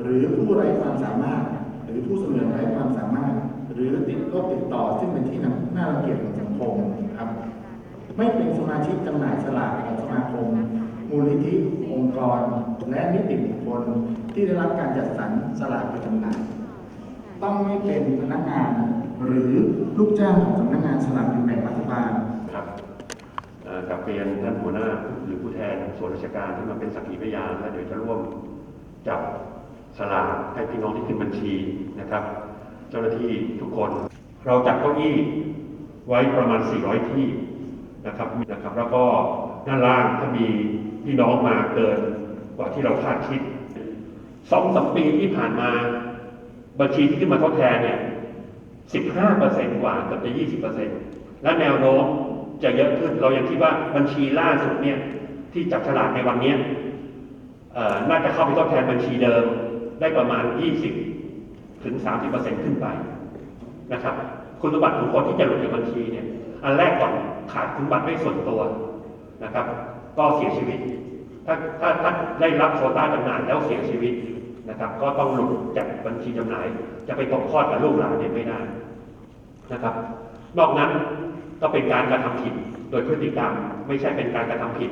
หรือผู้ไร้ความสามารถ หรือผู้เสมือนไร้ความสามารถ หรือติดโรคติดต่อ ซึ่งเป็นที่น่ารังเกียจของสังคมครับ ไม่เป็นสมาชิกจำหน่ายสลากของสมาคม มูลนิธิองค์กร และนิติบุคคลที่ได้รับการจัดสรรสลากไปจำหน่ายต้องไม่เป็นพนักงาน หรือลูกจ้างของสำนักงานสลากกินแบ่งรัฐบาลครับกับเรียนท่านหัวหน้าหรือผู้แทนส่วนราชการที่มาเป็นสักขีพยานและเดี๋ยวจะร่วมจับ สลากให้พี่น้องที่ขึ้นบัญชีนะครับ เจ้าหน้าที่ทุกคน เราจัดเก้าอี้ไว้ประมาณ 400 ที่นะครับนะครับ แล้วก็ด้านล่างถ้ามีพี่น้องมาเกินกว่าที่เราคาดคิดสองสามปีที่ผ่านมาบัญชีที่ขึ้นมาทดแทนเนี่ย 15เปอร์เซ็นกว่าเกือบจะ 20เปอร์เซ็นและแนวโน้มจะเยอะขึ้น เรายังคิดว่าบัญชีล่าสุดเนี่ยที่จับฉลากในวันนี้น่าจะเข้าไปทดแทนบัญชีเดิม ได้ประมาณ 20 ถึง 30เปอร์เซ็นขึ้นไปนะครับ คุณสมบัติของคนที่จะหลุดจากบัญชีเนี่ย อันแรกก่อนขาดคุณสมบัติไม่ส่วนตัวนะครับ ก็เสียชีวิต ถ้าถ้าถ้าได้รับโควต้าจำหน่ายแล้วเสียชีวิตนะครับ ก็ต้องหลุดจากบัญชีจำหน่าย จะไปตกทอดกับลูกหลานเนี่ยไม่ได้นะครับ นอกนั้นก็เป็นการกระทำผิดโดยพฤติกรรมไม่ใช่เป็นการกระทำผิด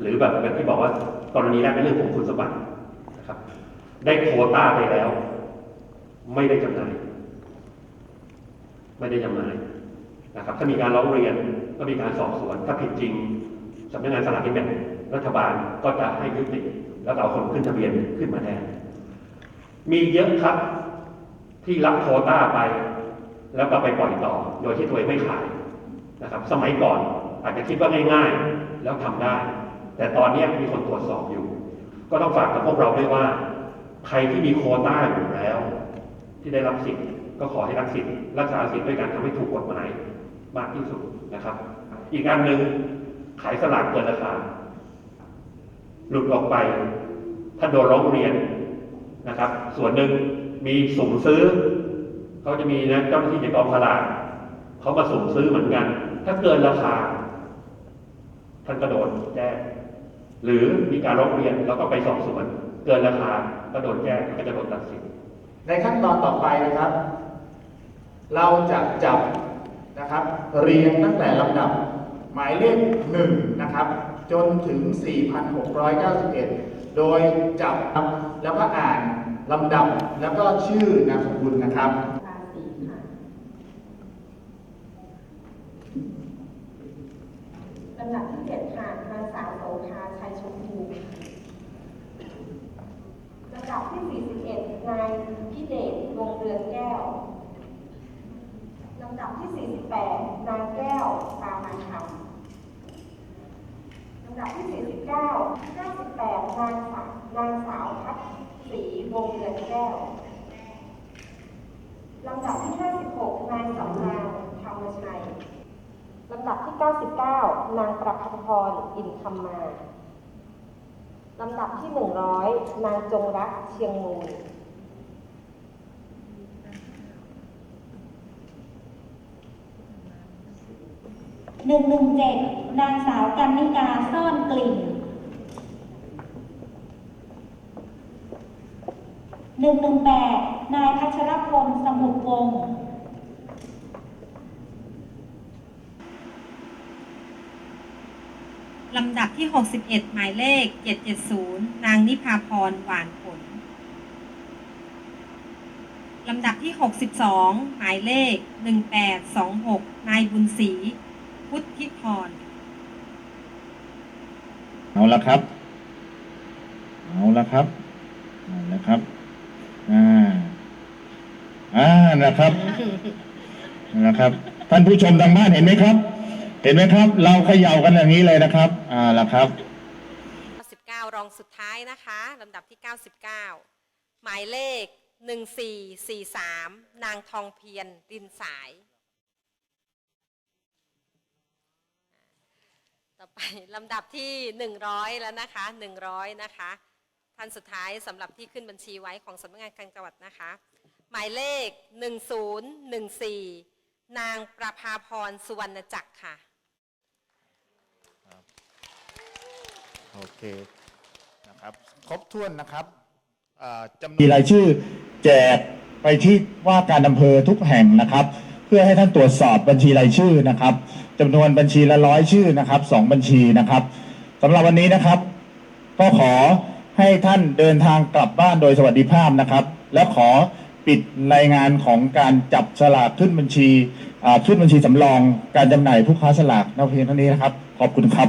หรือแบบแบบที่บอกว่ากรณีแรกเป็นเรื่องของคุณสมบัติ นะครับ ได้โควต้าไปแล้ว ไม่ได้จำหน่าย ไม่ได้จำหน่ายนะครับ ถ้ามีการร้องเรียนก็มีการสอบสวน ถ้าผิดจริงสำนักงานสลากกินแบ่งรัฐบาลก็จะให้ยุติ แล้วเอาคนขึ้นทะเบียนขึ้นมาแทน มีเยอะครับที่รับโควต้าไป แล้วก็ไปปล่อยต่อ โดยที่ตัวเองไม่ขายนะครับ สมัยก่อนอาจจะคิดว่าง่ายๆ แล้วทำได้ แต่ตอนนี้มีคนตรวจสอบอยู่ ก็ต้องฝากกับพวกเราด้วยว่า ใครที่มีโคต้าอยู่แล้ว ที่ได้รับสิทธิ์ก็ขอให้รักสิทธิ์รักษาสิทธิ์ด้วยการทำให้ถูกกฎหมายมากที่สุดนะครับ อีกอันหนึ่งขายสลากเกินราคาหลุดออกไปถ้าโดนร้องเรียนนะครับ ส่วนหนึ่งมีสุ่มซื้อเขาจะมีนะเจ้าหน้าที่จากกองสลากเขามาสุ่มซื้อเหมือนกัน ถ้าเกินราคาท่านก็โดนแจ้ง หรือมีการร้องเรียนแล้วก็ไปสอบสวนเกินราคาก็โดนแจ้งก็จะโดนตัดสิน ในขั้นตอนต่อไปนะครับ เราจะจับนะครับเรียงตั้งแต่ลำดับหมายเลขหนึ่งนะครับจนถึง 4,691 โดยจับแล้วก็อ่านลำดับแล้วก็ชื่อนามสกุลนะครับ ภาษีค่ะ ลำดับที่เจ็ดค่ะนางสาวโสภาชัยชมพูลำดับที่สี่สิบเอ็ดนายพิเดชวงเรือนแก้ว ลำดับที่สี่สิบแปดนางแก้วปามันคำลำดับที่สี่สิบเก้าเก้าสิบแปดนางสาวนางสาวพัดศรีวงเรือนแก้ว ลำดับที่ 56 นายสำรานธรรมชัย ลำดับที่ 99 นางประภัพรอินคำมาลำดับที่ 100 นางจงรักเชียงมูลหนึ่งหนึ่งเจ็ดนางสาวกันนิกาซ่อนกลิ่นหนึ่งหนึ่งแปดนายพัชรพลสมุทรวงศ์ ลำดับที่ 61 หมายเลข 770 นางนิพาพร หวานผล ลำดับที่ 62 หมายเลข 1826 นายบุญศรี พุทธิพร เอาละครับ เอาละครับ เอาละครับ อ่า อ่า นะครับ นะครับ ท่านผู้ชมทางบ้านเห็นไหมครับ เห็นไหมครับ เราเขย่ากันอย่างนี้เลยนะครับ อ่าละครับ 99 รองสุดท้ายนะคะลำดับที่ 99 หมายเลข 1443 นางทองเพียรรินสาย ต่อไปลำดับที่ 100 แล้วนะคะ 100 นะคะ ท่านสุดท้ายสำหรับที่ขึ้นบัญชีไว้ของสำนักงานกลางจังหวัดนะคะ หมายเลข 1014 นางประภาพรสุวรรณจักรค่ะ โอเคนะครับครบถ้วนนะครับมีรายชื่อแจกไปที่ว่าการอำเภอทุกแห่งนะครับ เพื่อให้ท่านตรวจสอบบัญชีรายชื่อนะครับจำนวนบัญชีละร้อยชื่อนะครับสองบัญชีนะครับสำหรับวันนี้นะครับ ก็ขอให้ท่านเดินทางกลับบ้านโดยสวัสดิภาพนะครับ และขอปิดรายงานของการจับสลากขึ้นบัญชีอ่าขึ้นบัญชีสำรอง การจำหน่ายผู้ค้าสลากนักเพียงเท่านี้นะครับ ขอบคุณครับ